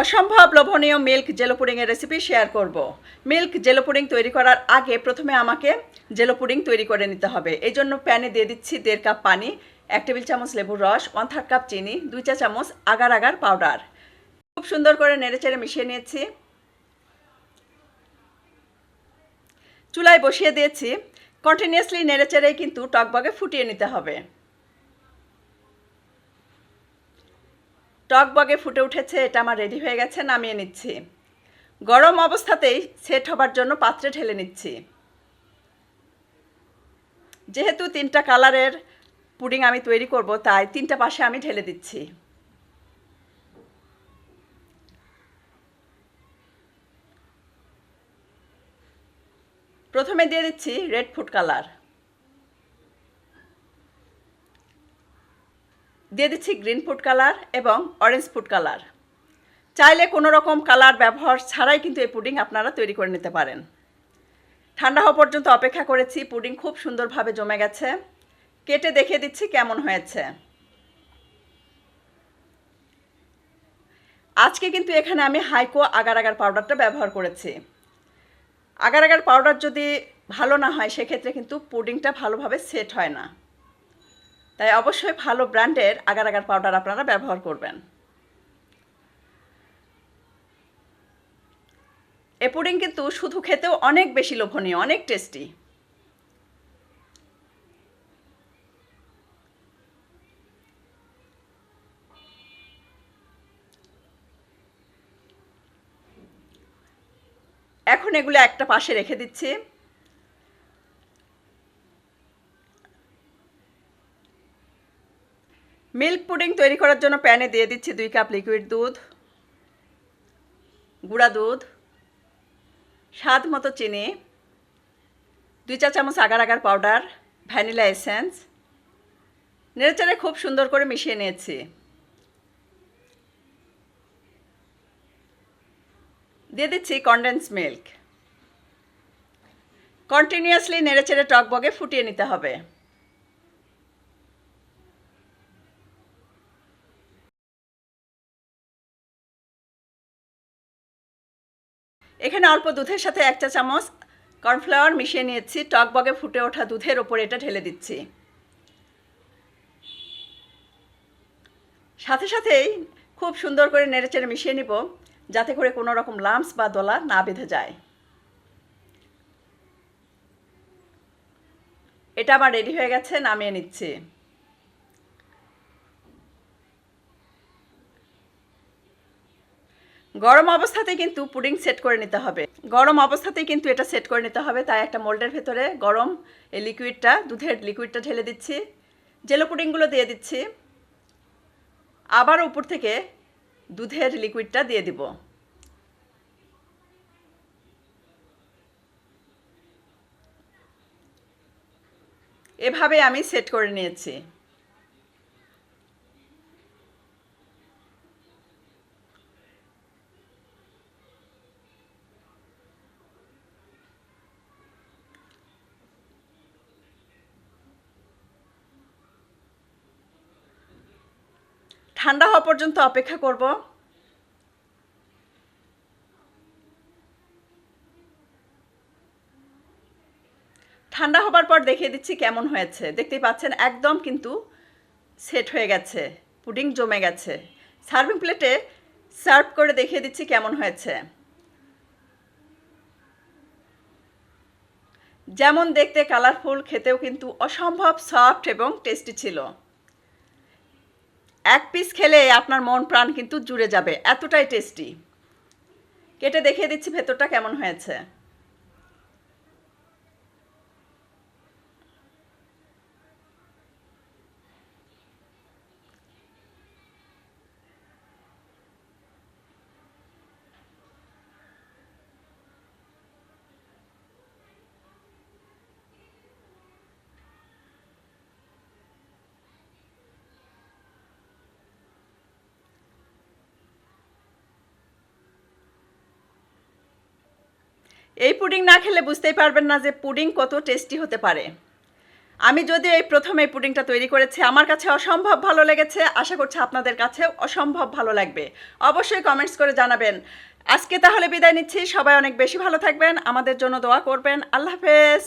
অসম্ভব লোভনীয় milk jello পুডিংয়ের রেসিপি শেয়ার করব। মিল্ক জেলো পুডিং তৈরি করার আগে প্রথমে আমাকে জেলো পুডিং তৈরি করে নিতে হবে। এই জন্য প্যানে দিয়ে দিচ্ছি দেড় কাপ পানি, এক টেবিল চামচ লেবুর রস ওয়ান থার্ড কাপ চিনি, দুই চা চামচ আগার আগার পাউডার খুব সুন্দর করে নেড়েচেড়ে মিশিয়ে নিয়েছি। চুলায় বসিয়ে দিয়েছি। কন্টিনিউয়াসলি নেড়েচেড়েই কিন্তু টকবগে ফুটিয়ে নিতে হবে। টক বগে ফুটে উঠেছে, এটা আমার রেডি হয়ে গেছে, নামিয়ে নিচ্ছি। গরম অবস্থাতেই সেট হবার জন্য পাত্রে ঢেলে নিচ্ছি। যেহেতু তিনটা কালারের পুডিং আমি তৈরি করব, তাই তিনটা পাশে আমি ঢেলে দিচ্ছি। প্রথমে দিয়ে দিচ্ছি রেড ফুড কালার দিয়ে দিচ্ছি গ্রিন ফুড কালার এবং অরেঞ্জ ফুড কালার চাইলে কোনো রকম কালার ব্যবহার ছাড়াই কিন্তু এই পুডিং আপনারা তৈরি করে নিতে পারেন। ঠান্ডা হওয়া পর্যন্ত অপেক্ষা করেছি পুডিং খুব সুন্দরভাবে জমে গেছে। কেটে দেখে দিচ্ছি কেমন হয়েছে। আজকে কিন্তু এখানে আমি হাইকো আগার আগার পাউডারটা ব্যবহার করেছি। আগার আগার পাউডার যদি ভালো না হয়, সেক্ষেত্রে কিন্তু পুডিংটা ভালোভাবে সেট হয় না। তাই অবশ্যই ভালো ব্র্যান্ডের আগার আগার পাউডার আপনারা ব্যবহার করবেন। এ পুডিং কিন্তু শুধু খেতেও অনেক বেশি লোভনীয়, অনেক টেস্টি। এখন এগুলো একটা পাশে রেখে দিচ্ছি। মিল্ক পুডিং তৈরি করার জন্য প্যানে দিয়ে দিচ্ছি দুই কাপ লিকুইড দুধ, গুঁড়া দুধ, স্বাদ মতো চিনি, দুই চা চামচ agar agar powder, vanilla essence. নেড়েচেড়ে খুব সুন্দর করে মিশিয়ে নিয়েছি। দিয়ে দিচ্ছি কন্ডেন্স মিল্ক কন্টিনিউয়াসলি নেড়েচেড়ে টক বগে ফুটিয়ে নিতে হবে। এখানে অল্প দুধের সাথে এক চা চামচ কর্নফ্লাওয়ার মিশিয়ে নিয়েছি। টক বগে ফুটে ওঠা দুধের ওপরে এটা ঢেলে দিচ্ছি। সাথে সাথেই খুব সুন্দর করে নেড়েচেড়ে মিশিয়ে নিব, যাতে করে কোনো রকম লাম্পস বা দোলা না বেঁধে যায়। এটা আমার রেডি হয়ে গেছে, নামিয়ে নিচ্ছি। গরম অবস্থাতে কিন্তু পুডিং সেট করে নিতে হবে। গরম অবস্থাতেই কিন্তু এটা সেট করে নিতে হবে। তাই একটা মোল্ডের ভেতরে গরম এই লিকুইডটা, দুধের লিকুইডটা ঢেলে দিচ্ছি। জেলো পুডিংগুলো দিয়ে দিচ্ছি। আবার উপর থেকে দুধের লিকুইডটা দিয়ে দিব। এভাবে আমি সেট করে নিয়েছি। ঠান্ডা হওয়া পর্যন্ত অপেক্ষা করব। ঠান্ডা হবার পর দেখিয়ে দিচ্ছি কেমন হয়েছে। দেখতেই পাচ্ছেন, একদম কিন্তু সেট হয়ে গেছে, পুডিং জমে গেছে। সার্ভিং প্লেটে সার্ভ করে দেখিয়ে দিচ্ছি কেমন হয়েছে। যেমন দেখতে কালারফুল, খেতেও কিন্তু অসম্ভব সফট এবং টেস্টি ছিল। এক পিস খেলে আপনার মন প্রাণ কিন্তু জুড়ে যাবে, এতটাই টেস্টি কেটে দেখিয়ে দিচ্ছি, ভেতরটা কেমন হয়েছে? এই পুডিং না খেলে বুঝতেই পারবেন না যে পুডিং কত টেস্টি হতে পারে। আমি যদি এই প্রথম এই পুডিংটা তৈরি করেছি, আমার কাছে অসম্ভব ভালো লেগেছে। আশা করছি আপনাদের কাছে অসম্ভব ভালো লাগবে। অবশ্যই কমেন্টস করে জানাবেন। আজকে তাহলে বিদায় নিচ্ছি। সবাই অনেক বেশি ভালো থাকবেন। আমাদের জন্য দোয়া করবেন। আল্লাহ হাফেজ।